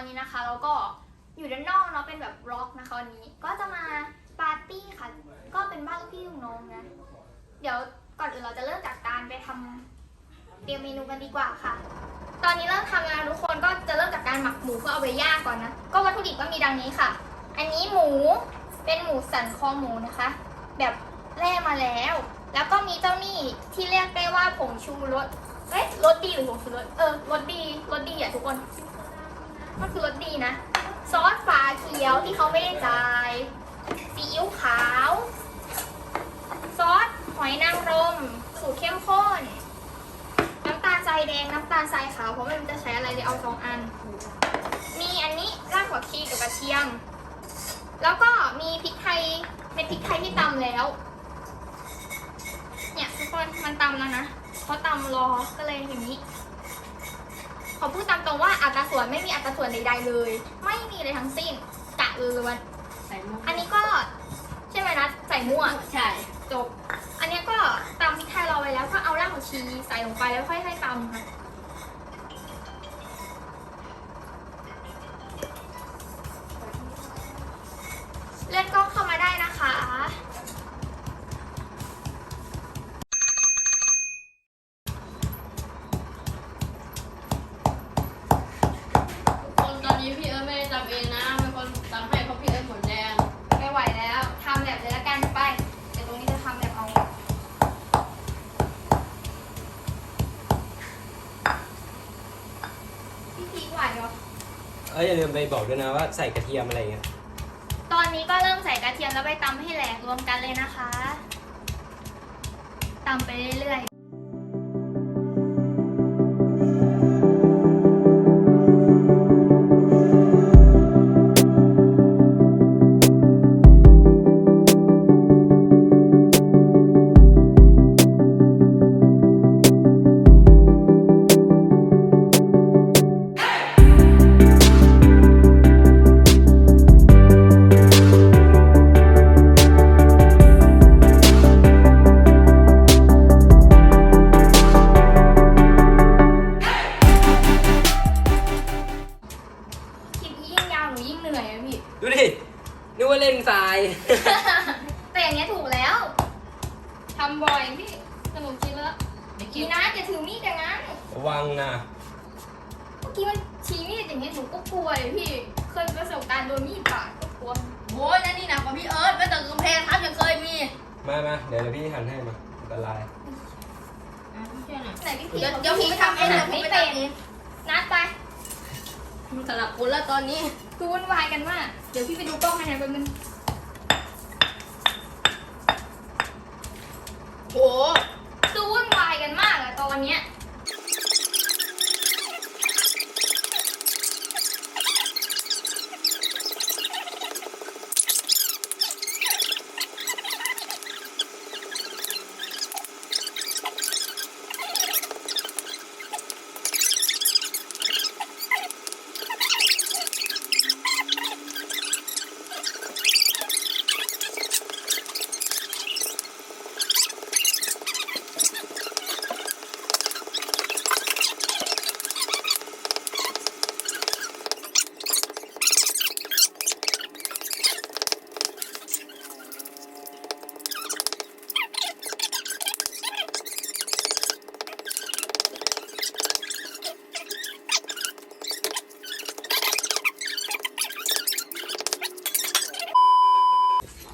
อนนี้นะคะเราก็อยู่ด้านนอกเนาะเป็นแบบร็อกนะคะวันนี้ ก็จะมาปาร์ตี้ค่ะ ก็เป็นบ้านลูกพี่ลูกน้องนะ เดี๋ยวก่อนอื่นเราจะเริ่มจากการไปทำเตรียมเมนูกันดีกว่าค่ะ ตอนนี้เริ่มทำแล้วนทุกคนก็จะเริ่มจากการหมักหมูเพื่อเอาไปย่างก่อนนะ ก็วัตถุดิบก็มีดังนี้ค่ะ อันนี้หมูเป็นหมูสันคอหมูนะคะ แบบแล่มาแล้ว แล้วก็มีเจ้านี่ที่เรียกได้ว่าผงชูรสเอ๊ะรสดีหรือผงชูรสเออรสดีรสดีอะทุกคน มันคือรสดีนะ ซอสฝาเขียวที่เขาไม่ได้จ่ายซีอิ๊วขาว ซอสหอยนางรม สูตรเข้มข้น น้ำตาลทรายแดงน้ำตาลทรายขาวเพราะมันจะใช้อะไรเลยเอาสองอัน มีอันนี้รากหัวชีกับกระเทียม แล้วก็มีพริกไทยเป็นพริกไทยที่ตำแล้ว เนี่ยทุกคนมันตำแล้วนะเขาะตำรอก็เลยอย่างนี้ ขอพูดตามตรงว่าอัตราส่วนไม่มีอัตราส่วนใดๆเลย ไม่มีเลยทั้งสิ้นกะล้วนใส่มุกๆอันนี้ก็ใช่ไหมนะใส่มั่วใช่ จบ อันเนี้ยก็ตำพริกไทยเราไว้แล้วก็เอารากผักชีใส่ลงไปแล้วค่อยๆตำค่ะ เอ้ยอย่าลืมไปบอกด้วยนะว่าใส่กระเทียมอะไรเงี้ย ตอนนี้ก็เริ่มใส่กระเทียมแล้วไปตำให้แหลกรวมกันเลยนะคะตำไปเรื่อย ดูดิ นึกว่าเล่นทราย แต่อย่างเงี้ยถูกแล้วทำบ่อยพี่สนุกจริงแล้วเดี๋ยวกีกินนะจะถือมีดอย่างนั้นระวังนะเมื่อกี้มันชี้มีดอย่างเงี้ยหนูก็กลัวเลยพี่เคยประสบการณ์โดนมีดบาดก็กลัวโอ้ยนั่นนี่หนักกว่าพี่เอิร์ธไม่ต้องกำแพงครับยังเคยมีมามาเดี๋ยวเดี๋ยวพี่หั่นให้มาอันตราย อะพี่ช่วยหน่อยไหนพี่พีเดี๋ยวเดี๋ยวพี่ทำเองเดี๋ยวพี่ไม่ไปเป็นทำเองนัดไปมันสลับคุณแล้วตอนนี้ คือวุ่นวายกันมาก เดี๋ยวพี่ไปดูกล้องให้น่ยแป๊บนึงโอ้คือวุ่นวายกันมากอะตอนเนี้ย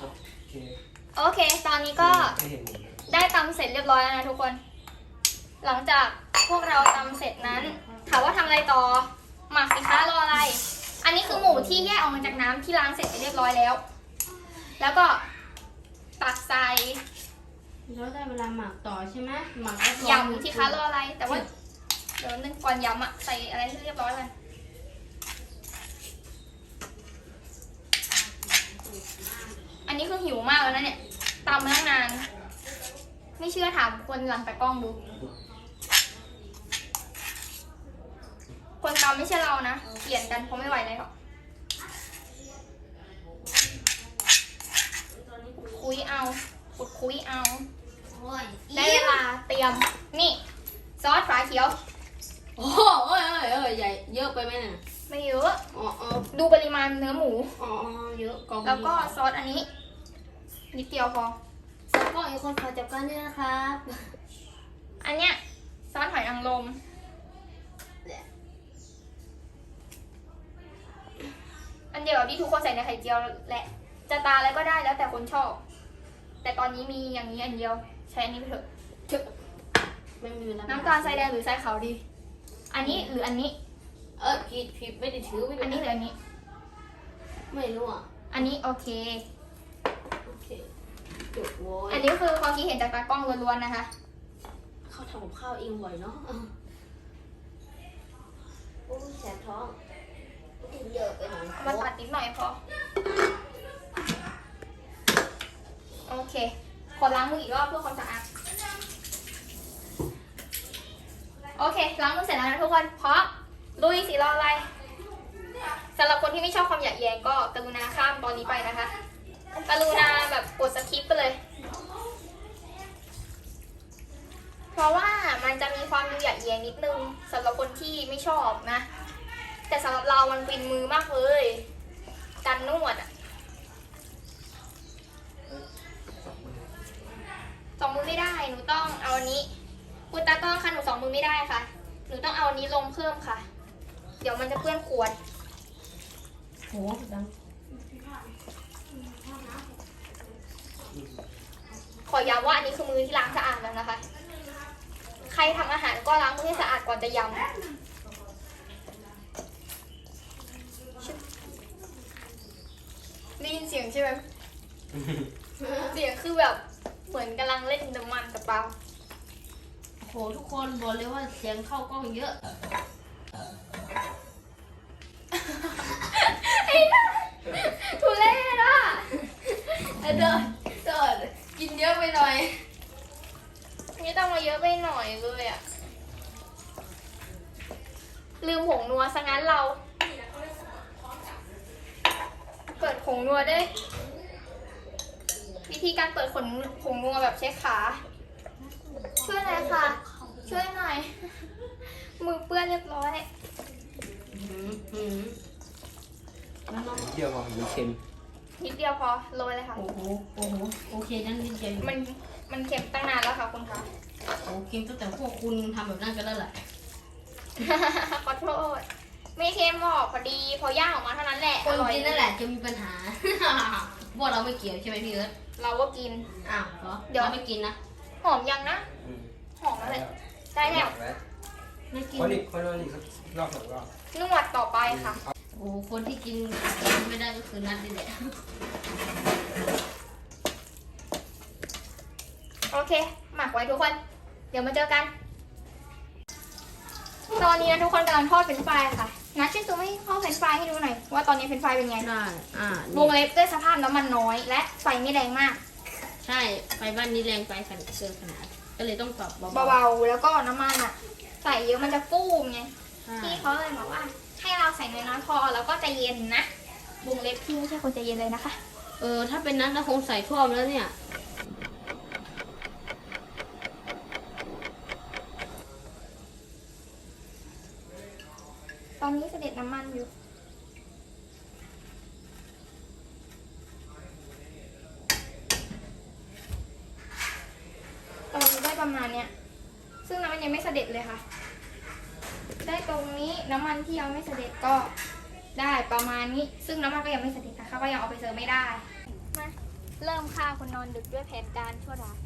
โอเค โอเค ตอนนี้ก็ ให้เห็นหมดเลย ได้ตำเสร็จเรียบร้อยแล้วนะทุกคน ห ลังจากพวกเราตำเสร็จนั้นถามว่าทำอะไรต่อ หมักสิคะรออะไร อันนี้คือหมูที่แยกออกมาจากน้ำที่ล้างเสร็จไปเรียบร้อยแล้ว แล้วก็ตักใส่แล้วได้เวลาหมักต่อใช่ไหมหมักแล้วยำที่คะรออะไร แต่ว่าเดี๋ยวนึงก่อนยำอะใส่อะไรให้เรียบร้อยเลยอันนี้คือหิวมากแล้วนะเนี่ยตำมาตั้งนาน ไม่เชื่อถามคนหลังแต่กล้องดู คนตำไม่ใช่เรานะ เปลี่ยนกันเพราะไม่ไหวแล้วคุยเอาขุดคุยเอาโอ้ยได้เวลาเตรียม นี่ ซอสฝาเขียว โอ้โหเอ้ยเอ้ยเอ้ยใหญ่เยอะไปไหมเนี่ยพไม่เยอะ อ๋ออ๋อดูปริมาณเนื้อหมูอ๋อเยอะกองแล้วก็ซอสอันนี้ นิดเดียวพอแล้วก็อีกคนขอจับกันด้วยนะครับ อันเนี้ยซอสหอยนางรม อันเดียวกับที่ทุกคนใส่ในไข่เจียวแหละจะตาอะไรก็ได้แล้วแต่คนชอบ แต่ตอนนี้มีอย่างนี้อันเดียว ใช้อันนี้ไปเถอะไม่มีเวลาน้ำตาลทรายแดงหรือทรายขาวดี อันนี้หรืออันนี้ เออผิดผิดไม่ได้ถือไม่อัได้นนี้หรืออันนี้ ไม่รู้อะอันนี้โอเค โอเคจุดโว้อัยนนี้คือความคิดเห็นจากตากล้องล้วนๆนะคะ เขาทำกับข้าวเองบ่อยเนาะโอ้ยแสบท้อง กินเยอะไปหน่อยมันตัดนิดหน่อยพอ โอเค ขอล้างมืออีกรอบเพื่อความสะอาด โอเค ล้างมือเสร็จแล้วนะทุกคน เพราะลุยสีรออะไรสำหรับคนที่ไม่ชอบความหยาดแยงก็กรุณาข้ามตอนนี้ไปนะคะกรุณาแบบกดสคิปไปเลย เพราะว่ามันจะมีความหยาดแยงนิดนึงสำหรับคนที่ไม่ชอบนะ แต่สำหรับเรามันเป็นมือมากเลย การนวดอะสองมือไม่ได้ หนูต้องเอาอันนี้คุณตากล้องค่ะหนูสองมือไม่ได้ค่ะ หนูต้องเอาอันนี้ลงเพิ่มค่ะ เดี๋ยวมันจะเปื้อนขวดโหดังขอย้ำว่าอันนี้คือมือที่ล้างสะอาดแล้วนะคะ ใครทำอาหารก็ล้างมือให้สะอาดก่อนจะยำได้ยิน เสียงใช่ไหม เสียงคือแบบเหมือนกำลังเล่นน้ำมันกับเปล่าโหทุกคนบอกเลยว่าเสียงเข้ากล้องเยอะทุเรศอะเดินเดินกินเยอะไปหน่อยนี่ต้องมาเยอะไปหน่อยเลยอะ ลืมผงนัวซะงั้นเรา เปิดผงนัวได้วยวิธีการเปิดผงผงนัวแบบใช้ขา ช่วยหน่อยค่ะ ช่วยหน่อย มือเปื้อนเรียบร้อยอืมอืมแล้วน้องเที่ยวพอมีเค็มนิดเดียวพอโรยเลยค่ะ โอ้โห โอ้โห โอเค นั่นนิดเดียวอยู่มันมันเค็มตั้งนานแล้วค่ะคุณคะ โอ้เค็มตั้งแต่พวกคุณทำแบบนั้นกันแล้วแหละ ขอโทษ ไม่เค็มหรอกพอดี พอย่างออกมาเท่านั้นแหละคนอร่อยกินนั่นแหละจะมีปัญหา พวกเราไม่เกี่ยวใช่ไหมพี่เอิร์ธเราก็กิน อ้าวเหรอเดี๋ยวเราไม่กินนะ หอมยังนะ อืมหอมแล้วเลยได้แล้ว ไม่กิน คนอีกคนอีกสักรอบสองรอบนวดต่อไปค่ะ โอ้คนที่กินไม่ได้ก็คือนัดนี่แหละ โอเค หมักไว้ทุกคน เดี๋ยวมาเจอกัน ตอนนี้นะทุกคนกำลังทอดเป็นช์ฟรายค่ะ นัดช่วยซูมให้ทอดเป็นช์ฟรายให้ดูหน่อย ว่าตอนนี้เป็นช์ฟรายเป็นไง ได้ อ่าวงเล็บด้วยสภาพน้ำมันน้อย และไฟไม่แรงมาก ใช่ ไฟบ้านนี้แรงไปขนาดเกินขนาด ก็เลยต้องปรับเบาเบาๆ แล้วก็น้ำมันอะ ใส่เยอะมันจะฟูมไง ๆใช่พี่เขาเลยบอกว่า ให้เราใส่น้อยๆพอแล้วก็ใจเย็นนะวงเล็บพี่ไม่ใช่คนใจเย็นเลยนะคะ เออ ถ้าเป็นนัดเราคงใส่ท่วมแล้วเนี่ย ตอ น้ำมันอยู่ตอนได้ประมาณเนี้ย ซึ่งน้ำมันยังไม่เสด็จเลยค่ะ ได้ตรงนี้น้ำมันที่ยังไม่เสด็จก็ได้ประมาณนี้ ซึ่งน้ำมันก็ยังไม่เสด็จนะคะก็ยังเอาไปเสิร์ไม่ได้ มา เริ่มฆ่าคนนอนดึกด้วยแผนการชั่วร้าย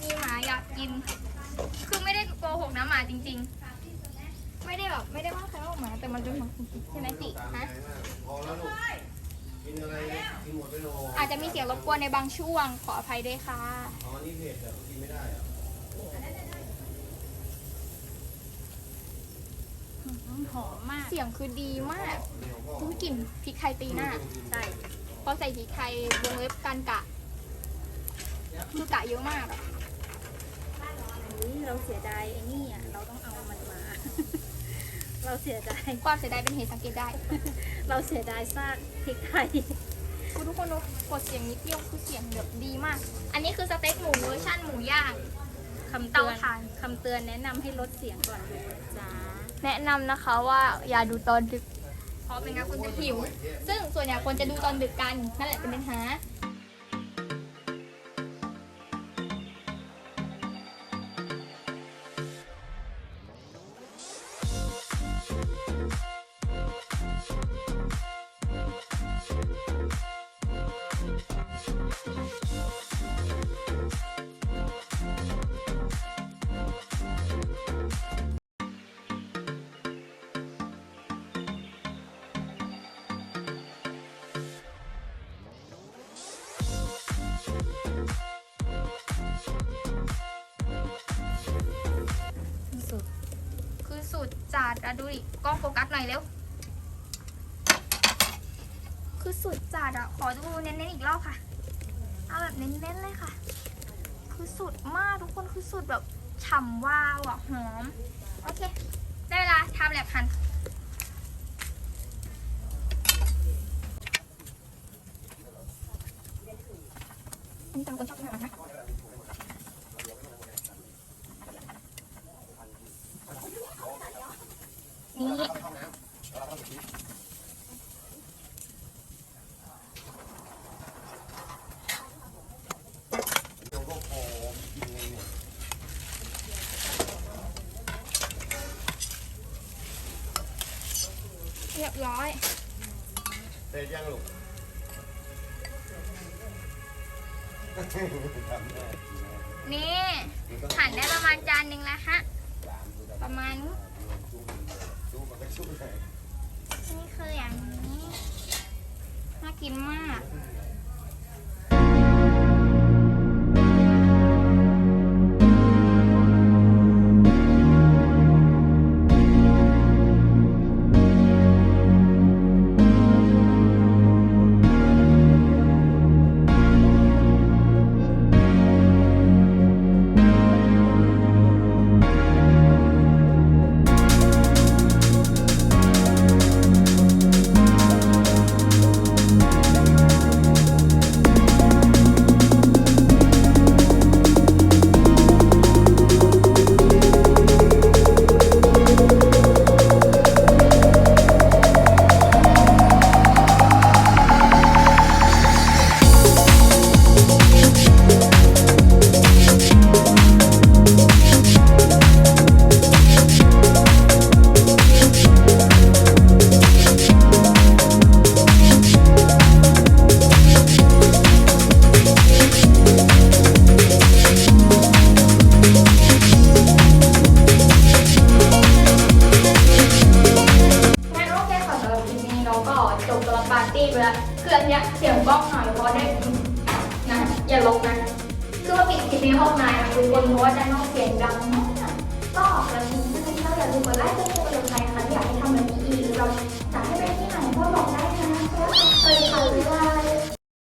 มีหมาอยากกิน คือไม่ได้โกหกนะหมาจ ริง ๆ ไม่ได้แบบไม่ได้ว่าใครว่าหมาแต่มันเป็นหมาจริงๆใช่ไหมจิฮะพอแล้วลูกกินอะไรกินหมดไปโลอาจจะมีเสียงรบกวนในบางช่วงขออภัยด้วยค่ะอ๋อนี่เผ็ดแต่กินไม่ได้อะหอมมาก เสียงคือดีมากนี่ของพ่อคือกลิ่นพริกไทยตีหน้าใช่พอใส่พริกไทยวงเล็บการกะคือกะเยอะมากอะ อุ๊ยเราเสียดายไอ้นี่อะเราต้องเอามันมา เราเสียดายความเสียดายเป็นเหตุสังเกตได้เราเสียดายซากพริกไทยคุณทุกคนดูกดเสียงนิดเดียวคือเสียงแบบดีมาก อันนี้คือสเต็กหมูเวอร์ชั่นหมูย่างคำเตือนเตาถ่านคำเตือนแนะนำให้ลดเสียงก่อนดูนะจ้าแนะนำนะคะว่าอย่าดูตอนดึกเพราะเป็นงั้นคุณจะหิว ซึ่งส่วนใหญ่คนจะดูตอนดึกกันนั่นแหละเป็นปัญหา อะดูดิกล้องโฟกัสหน่อยเร็ว คือสุดจัดอะขอดูเน้นๆอีกรอบค่ะ เอาแบบเน้นๆเลยค่ะ คือสุดมากทุกคนคือสุดแบบฉ่ำวาวอะหอม โอเค ได้เวลาทำแลบหันอันนี้ตามคนชอบทำนะคะ นี่เดี๋ยวก็พอกินเองหมดเรียบร้อยเสร็จยังลูกทำได้นี่หั่นได้ประมาณจานหนึ่งแล้วฮะ ประมาณนี้ ดูมันก็ชุ่มเลยนี่คืออย่างนี้ น่ากินมาก เในห้องนายมาดูคนเพราะว่าด้านนอกเสียงดังมากก็เราชิบถ้าอยากดูกดไลค์กดแชร์กดไลค์ใครคะที่อยากให้ทำแบบนี้อีกเราจะให้เป็น